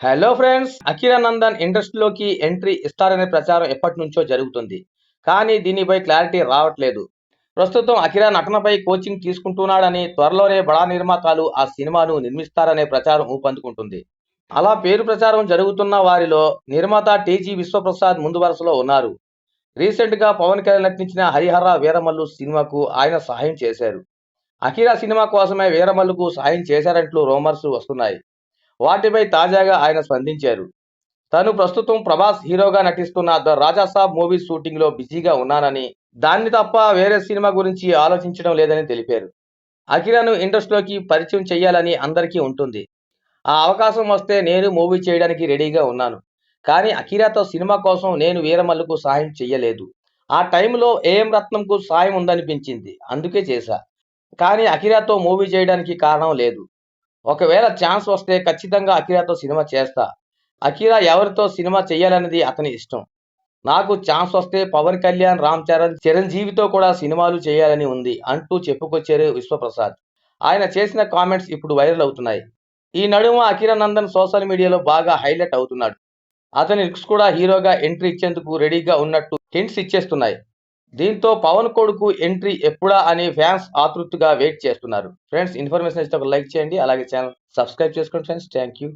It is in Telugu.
హలో ఫ్రెండ్స్ అఖిలానందన్ ఇండస్ట్రీలోకి ఎంట్రీ ఇస్తారనే ప్రచారం ఎప్పటి నుంచో జరుగుతుంది. కానీ దీనిపై క్లారిటీ రావట్లేదు. ప్రస్తుతం అఖిరా నటనపై కోచింగ్ తీసుకుంటున్నాడని త్వరలోనే బడా నిర్మాతలు ఆ సినిమాను నిర్మిస్తారనే ప్రచారం ఊపందుకుంటుంది. అలా పేరు ప్రచారం జరుగుతున్న వారిలో నిర్మాత టీజీ విశ్వప్రసాద్ ముందు వరుసలో ఉన్నారు. రీసెంట్గా పవన్ కళ్యాణ్ నటించిన హరిహర వీరమల్లు సినిమాకు ఆయన సహాయం చేశారు. అఖిరా సినిమా కోసమే వీరమల్లుకు సహాయం చేశారంటూ రూమర్స్ వస్తున్నాయి. వాటిపై తాజాగా ఆయన స్పందించారు. తను ప్రస్తుతం ప్రభాస్ హీరోగా నటిస్తున్న ద రాజాసాబ్ మూవీ షూటింగ్లో బిజీగా ఉన్నానని దాన్ని తప్ప వేరే సినిమా గురించి ఆలోచించడం లేదని తెలిపారు. అఖిరాను ఇండస్ట్రీలోకి పరిచయం చేయాలని అందరికీ ఉంటుంది. ఆ అవకాశం వస్తే నేను మూవీ చేయడానికి రెడీగా ఉన్నాను. కానీ అఖిరాతో సినిమా కోసం నేను వీరమల్లుకు సహాయం చెయ్యలేదు. ఆ టైంలో ఏఎం రత్నంకు సాయం ఉందనిపించింది. అందుకే చేశా. కానీ అఖిరాతో మూవీ చేయడానికి కారణం లేదు. ఒకవేళ ఛాన్స్ వస్తే ఖచ్చితంగా అఖిరాతో సినిమా చేస్తా. అఖిరా ఎవరితో సినిమా చేయాలన్నది అతని ఇష్టం. నాకు ఛాన్స్ వస్తే పవన్ కళ్యాణ్ రామ్ చరణ్ చిరంజీవితో కూడా సినిమాలు చేయాలని ఉంది అంటూ చెప్పుకొచ్చారు విశ్వప్రసాద్. ఆయన చేసిన కామెంట్స్ ఇప్పుడు వైరల్ అవుతున్నాయి. ఈ నడుమ అఖిరా నందన్ సోషల్ మీడియాలో బాగా హైలైట్ అవుతున్నాడు. అతని లుక్స్ కూడా హీరోగా ఎంట్రీ ఇచ్చేందుకు రెడీగా ఉన్నట్టు హింట్స్ ఇచ్చేస్తున్నాయి. దీంతో పవన్ కొడుకు ఎంట్రీ ఎప్పుడా అని ఫ్యాన్స్ ఆతృతగా వెయిట్ చేస్తున్నారు. ఫ్రెండ్స్ ఇన్ఫర్మేషన్ ఇస్తే ఒక లైక్ చేయండి అలాగే ఛానల్ సబ్స్క్రైబ్ చేసుకోండి ఫ్రెండ్స్. Thank you.